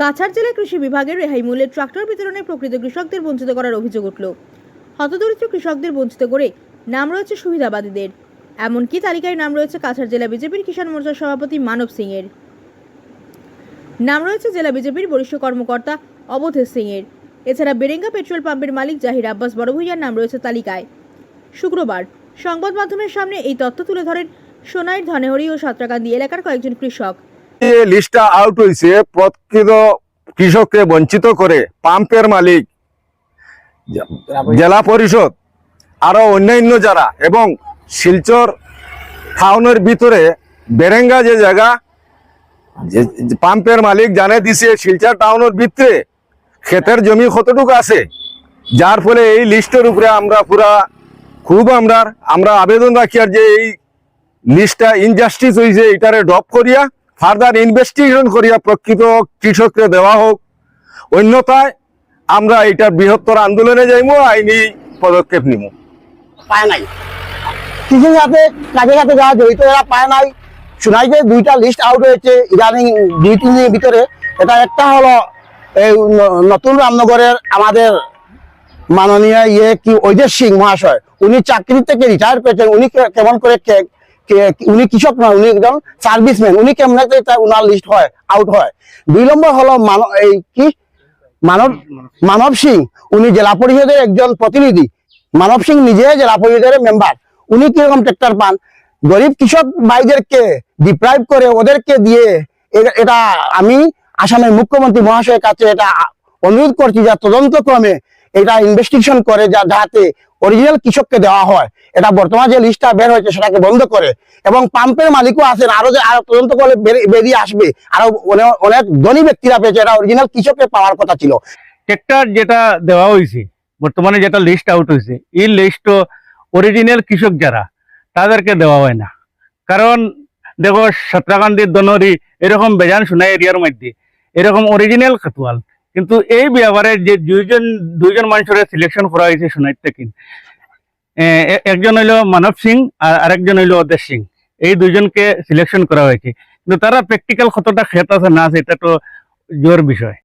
কাছাড় জেলা কৃষি বিভাগের রেহাই মূল্যে ট্রাক্টর বিতরণে প্রকৃত কৃষকদের বঞ্চিত করার অভিযোগ উঠল। হতদরিদ্র কৃষকদের বঞ্চিত করে নাম রয়েছে সুবিধাবাদীদের। এমনকি তালিকায় নাম রয়েছে কাছাড় জেলা বিজেপির কিষাণ মোর্চার সভাপতি মানব সিংয়ের। নাম রয়েছে জেলা বিজেপির বরিষ্ঠ কর্মকর্তা অবধেশ সিংয়ের। এছাড়া বেরেঙ্গা পেট্রোল পাম্পের মালিক জাহির আব্বাস বড়ভূইয়ার নাম রয়েছে তালিকায়। শুক্রবার সংবাদ মাধ্যমের সামনে এই তথ্য তুলে ধরেন সোনাইর ধনেহরি ও সাঁতরাকান্দি এলাকার কয়েকজন কৃষক। লিস্টটা আউট হয়েছে প্রকৃত কৃষককে বঞ্চিত করে পাম্পের মালিক, জেলা পরিষদ, আরও অন্যান্য যারা এবং শিলচর টাউনের ভিতরে বেরেঙ্গা যে জায়গা পাম্পের মালিক জানে দিছে শিলচর টাউনের ভিতরে ক্ষেতের জমি কতটুকু আছে, যার ফলে এই লিস্টের উপরে আমরা পুরা খুব আমরা আমরা আবেদন রাখি আর যে এই লিস্টটা ইনজাস্টিস হয়েছে এটারে ড্রপ করিয়া ফার্দার ইনভেস্টিগেশন করিয়া প্রকৃত কৃষককে দেওয়া হোক। অন্যথায় আমরা এটা বৃহত্তর আন্দোলনে যাইব আইনি পদক্ষেপ নিব পায় নাই। কৃষির সাথে কাজের সাথে যারা জড়িত এরা পায় নাই। শোনাই যে দুইটা লিস্ট আউট হয়েছে ইদানিং দুই তিন দিনের ভিতরে। এটা একটা হলো এই নতুন রামনগরের আমাদের মাননীয় ইয়ে কি ঐদেশ সিং মহাশয়। উনি চাকরি থেকে রিটায়ার পেয়েছেন উনি কে- কেমন করে উনি কৃষক নয়, উনি একজন সার্ভিসম্যান উনি কেমন উনার লিস্ট হয় আউট হয়। দুই নম্বর হলো এই কি? মানব মানব সিং, উনি জেলা পরিষদের একজন প্রতিনিধি। মানব সিং নিজে জেলা পরিষদের মেম্বার উনি কীরকম ট্রেক্টর পান? গরিব কৃষক ভাইদেরকে ডিপ্রাইভ করে ওদেরকে দিয়ে এটা আমি আসামের মুখ্যমন্ত্রী মহাশয়ের কাছে এটা অনুরোধ করছি যা তদন্ত ক্রমে এটা ইনভেস্টিগেশন করে যা, যাতে অরিজিনাল কৃষককে দেওয়া হয়। এটা বর্তমান যে লিস্টটা বের হয়েছে সেটাকে বন্ধ করে। এবং পাম্পের মালিকও আছেন, আরও যে আরও তদন্ত করে বেরিয়ে আসবে। আরও অনেক ধনী ব্যক্তিরা পেয়েছে, এটা অরিজিনাল কৃষককে পাওয়ার কথা ছিল। ট্রেক্টর যেটা দেওয়া হয়েছে, বর্তমানে যেটা লিস্ট আউট হয়েছে, এই লিস্ট অরিজিনাল কৃষক যারা, তাদেরকে দেওয়া হয় না। কারণ, দেখো, সাতরাকান্দির দনরি এরকম বেজান সোনাই এরিয়ার মধ্যে, এরকম অরিজিনাল খাতুয়াল। কিন্তু এই ব্যাপারে যে দুইজন দুইজন মানুষের সিলেকশন করা হয়েছে সোনাই থেকে একজন হইল মানব সিং আর আরেকজন হইল অদেশ সিং। এই দুইজনকে সিলেকশন করা হয়েছে। কিন্তু তারা প্র্যাকটিক্যাল কতটা ক্ষেত আছে না আছে, এটা তো জোর বিষয়।